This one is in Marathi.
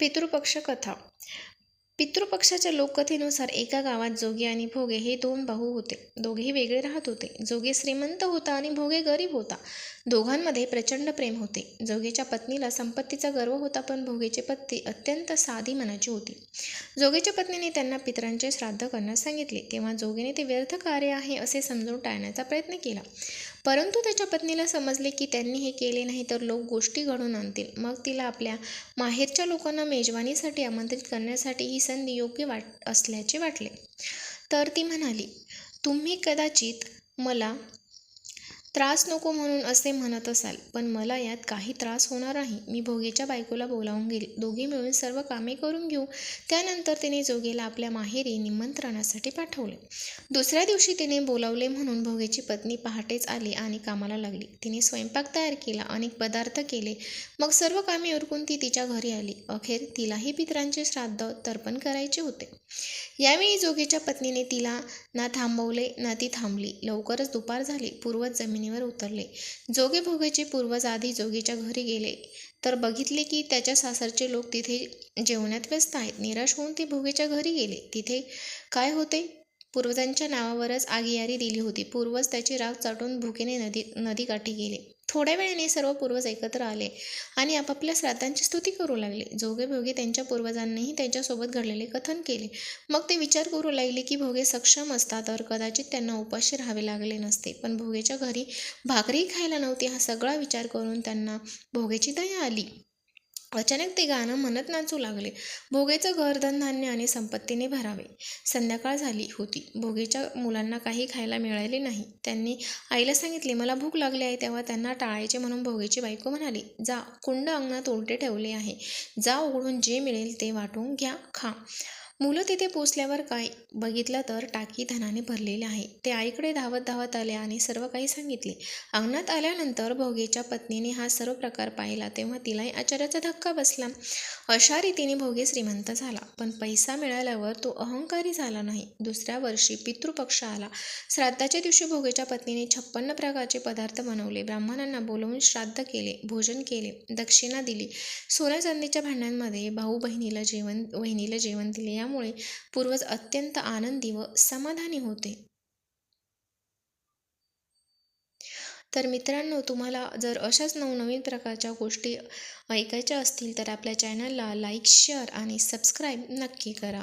पितृपक्ष कथा. पितृपक्षाच्या लोककथेनुसार एका गावात जोगी आणि भोगे हे दोन भाऊ होते. दोघेही वेगळे राहत होते. जोगे श्रीमंत होता आणि भोगे गरीब होता. दोघांमध्ये प्रचंड प्रेम होते. जोगेच्या पत्नीला संपत्तीचा गर्व होता पण भोगेची पत्नी अत्यंत साधी मनाची होती. जोगेच्या पत्नीने त्यांना पितरांचे श्राद्ध करण्यास सांगितले. तेव्हा जोगेने ते व्यर्थ कार्य आहे असे समजून टाळण्याचा प्रयत्न केला. परंतु त्याच्या पत्नीला समजले की त्यांनी हे केले नाही तर लोक गोष्टी घडून आणतील. मग तिला आपल्या माहेरच्या लोकांना मेजवानीसाठी आमंत्रित करण्यासाठी ही संधी योग्य वाट असल्याचे वाटले. तर ती म्हणाली तुम्ही कदाचित मला त्रास नको म्हणून असे म्हणत असाल पण मला यात काही त्रास होणार नाही. मी भोगीच्या बायकोला बोलावून घेईल दोघी मिळून सर्व कामे करून घेऊ. त्यानंतर तिने जोगेला आपल्या माहेरी निमंत्रणासाठी पाठवले. दुसऱ्या दिवशी तिने बोलावले म्हणून भोगेची पत्नी पहाटेच आली आणि कामाला लागली. तिने स्वयंपाक तयार केला अनेक पदार्थ केले. मग सर्व कामे उरकून ती तिच्या घरी आली. अखेर तिलाही पितरांचे श्राद्ध तर्पण करायचे होते. यावेळी जोगेच्या पत्नीने तिला ना थांबवले ना ती थांबली. लवकरच दुपार झाली. पूर्वज जमिनीवर उतरले. जोगे भोगेचे पूर्वज आधी जोगीच्या घरी गेले. तर बघितले की त्याच्या सासरचे लोक तिथे जेवण्यात व्यस्त आहेत. निराश होऊन ते भोगेच्या घरी गेले. तिथे काय होते? पूर्वजांच्या नावावरच आगियारी दिली होती. पूर्वज त्याची राग चाटून भुकेने नदी नदीकाठी गेले. थोड्या वेळाने सर्व पूर्वज एकत्र आले आणि आपापल्या श्राद्धांची स्तुती करू लागले. जोगे भोगे त्यांच्या पूर्वजांनीही त्यांच्यासोबत घडलेले कथन केले. मग ते विचार करू लागले की भोगे सक्षम असता तर कदाचित त्यांना उपाशी राहावे लागले नसते. पण भोगेच्या घरी भाकरी खायला नव्हती हा सगळा विचार करून त्यांना भोगेची दया आली. अचानक ते गाणं म्हणत नाचू लागले. भोगेचं घर धनधान्य आणि संपत्तीने भरावे. संध्याकाळ झाली होती. भोगेच्या मुलांना काही खायला मिळाले नाही. त्यांनी आईला सांगितले मला भूक लागली आहे तेव्हा त्यांना टाळायचे म्हणून भोगेची बायको म्हणाली जा कुंड अंगणात उलटे ठेवले आहे. जा उघडून जे मिळेल ते वाटून घ्या खा. मुलं तिथे पोचल्यावर काय? बघितलं तर टाकी धनाने भरलेली आहे. ते आईकडे धावत धावत आले आणि सर्व काही सांगितले. अंगणात आल्यानंतर भोगेच्या पत्नीने हा सर्व प्रकार पाहिला तेव्हा तिलाही आचार्याचा धक्का बसला. अशा रीतीने भोगे श्रीमंत झाला. पण पैसा मिळाल्यावर तो अहंकारी झाला नाही. दुसऱ्या वर्षी पितृपक्ष आला. श्राद्धाच्या दिवशी भोगेच्या पत्नीने छप्पन्न प्रकारचे पदार्थ बनवले. ब्राह्मणांना बोलवून श्राद्ध केले भोजन केले दक्षिणा दिली. सोन्या चांदीच्या भांड्यांमध्ये भाऊ बहिणीला जेवण बहिणीला जेवण दिले. या यामुळे पूर्वज अत्यंत आनंदी व समाधानी होते. तर मित्रांनो तुम्हाला जर अशाच नवनवीन प्रकारच्या गोष्टी ऐकायच्या असतील तर आपल्या चॅनलला लाईक शेअर आणि सबस्क्राईब नक्की करा.